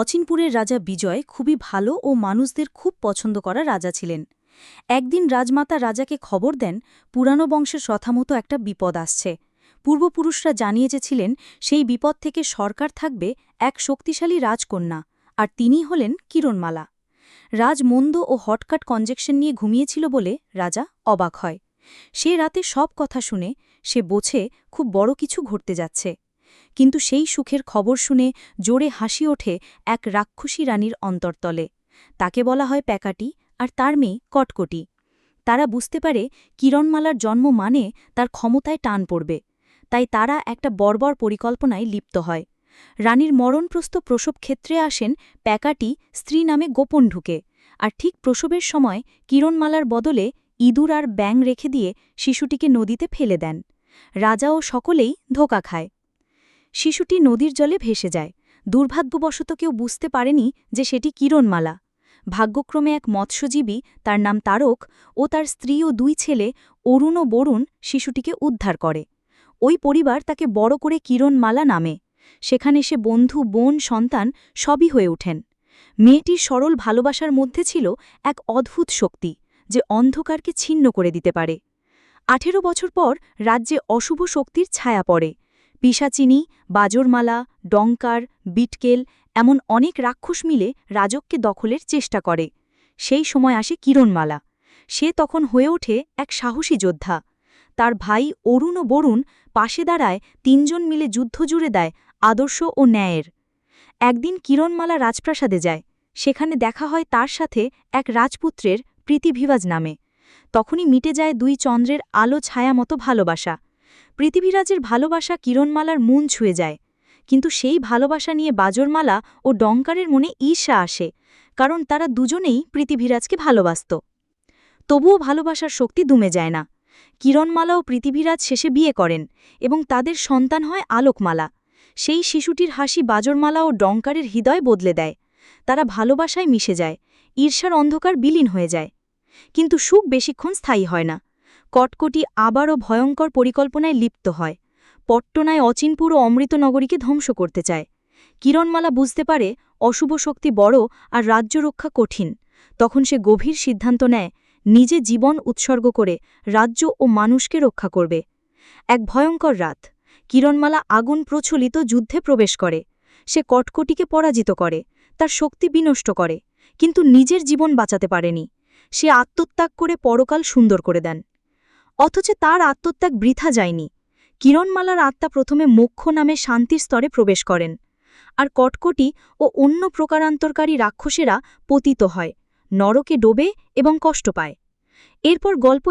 অচিনপুরের রাজা বিজয় খুবই ভালো ও মানুষদের খুব পছন্দ করা রাজা ছিলেন। একদিন রাজমাতা রাজাকে খবর দেন, পুরানো বংশের মতো একটা বিপদ আসছে। পূর্বপুরুষরা জানিয়েছিলেন সেই বিপদ থেকে সরকার থাকবে এক শক্তিশালী রাজকন্যা, আর তিনি হলেন কিরণমালা। রাজ মন্দ ও হটকাট কনজেকশন নিয়ে ঘুমিয়েছিল বলে রাজা অবাক হয়। সে রাতে সব কথা শুনে, সে বোঝে খুব বড় কিছু ঘটতে যাচ্ছে। কিন্তু সেই সুখের খবর শুনে জোরে হাসি ওঠে এক রাক্ষসী রানীর অন্তরতলে। তাকে বলা হয় প্যাকাটি আর তার মেয়ে কটকটি। তারা বুঝতে পারে কিরণমালার জন্ম মানে তার ক্ষমতায় টান পড়বে, তাই তারা একটা বর্বর পরিকল্পনায় লিপ্ত হয়। রানীর মরণপ্রস্ত প্রসব ক্ষেত্রে আসেন প্যাকাটি স্ত্রী নামে গোপন ঢুকে আর ঠিক প্রসবের সময় কিরণমালার বদলে ইঁদুর আর ব্যাং রেখে দিয়ে শিশুটিকে নদীতে ফেলে দেন। রাজা ও সকলেই ধোকা খায়। শিশুটি নদীর জলে ভেসে যায়। দুর্ভাগ্যবশত কেউ বুঝতে পারেনি যে সেটি কিরণমালা। ভাগ্যক্রমে এক মৎস্যজীবী, তার নাম তারক, ও তার স্ত্রী ও দুই ছেলে, অরুণ ও বরুণ, শিশুটিকে উদ্ধার করে। ওই পরিবার তাকে বড় করে কিরণমালা নামে। সেখানে সে বন্ধু, বোন, সন্তান সবই হয়ে ওঠেন। মেয়েটির সরল ভালোবাসার মধ্যে ছিল এক অদ্ভুত শক্তি, যে অন্ধকারকে ছিন্ন করে দিতে পারে। আঠেরো বছর পর রাজ্যে অশুভ শক্তির ছায়া পড়ে। পিসাচিনি বাজরমালা ডঙ্কার বিটকেল এমন অনেক রাক্ষস মিলে রাজককে দখলের চেষ্টা করে। সেই সময় আসে কিরণমালা। সে তখন হয়ে ওঠে এক সাহসী যোদ্ধা। তার ভাই অরুণ ও বরুণ পাশে দাঁড়ায় তিনজন মিলে যুদ্ধ জুড়ে দেয় আদর্শ ও ন্যায়ের। একদিন কিরণমালা রাজপ্রাসাদে যায়। সেখানে দেখা হয় তার সাথে এক রাজপুত্রের প্রীতিভিবাজ নামে। তখনই মিটে যায় দুই চন্দ্রের আলো ছায়া মতো ভালোবাসা। পৃথিবীরাজের ভালোবাসা কিরণমালার মন ছুঁয়ে যায়। কিন্তু সেই ভালোবাসা নিয়ে বাজরমালা ও ডঙ্কারের মনে ঈর্ষা আসে, কারণ তারা দুজনেই পৃথিবীরাজকে ভালোবাসত। তবুও ভালোবাসার শক্তি দুমে যায় না। কিরণমালা ও পৃথিবীরাজ শেষে বিয়ে করেন এবং তাদের সন্তান হয় আলোকমালা। সেই শিশুটির হাসি বাজরমালা ও ডঙ্কারের হৃদয় বদলে দেয়। তারা ভালোবাসায় মিশে যায়, ঈর্ষার অন্ধকার বিলীন হয়ে যায়। কিন্তু সুখ বেশিক্ষণ স্থায়ী হয় না। কটকটি আবারও ভয়ঙ্কর পরিকল্পনায় লিপ্ত হয়। পট্টনায় অচিনপুর ও অমৃতনগরীকে ধ্বংস করতে চায়। কিরণমালা বুঝতে পারে, অশুভ শক্তি বড় আর রাজ্য রক্ষা কঠিন। তখন সে গভীর সিদ্ধান্ত নেয়, নিজে জীবন উৎসর্গ করে রাজ্য ও মানুষকে রক্ষা করবে। এক ভয়ঙ্কর রাত। কিরণমালা আগুন প্রচলিত যুদ্ধে প্রবেশ করে। সে কটকটিকে পরাজিত করে, তার শক্তি বিনষ্ট করে, কিন্তু নিজের জীবন বাঁচাতে পারেনি। সে আত্মত্যাগ করে পরকাল সুন্দর করে দেন। অথচ তার আত্মত্যাগ বৃথা যায়নি। কিরণমালার আত্মা প্রথমে মোক্ষ নামে শান্তির স্তরে প্রবেশ করেন। আর কটকটি ও অন্য প্রকারান্তরকারী রাক্ষসেরা পতিত হয়, নরকে ডোবে এবং কষ্ট পায়। এরপর গল্প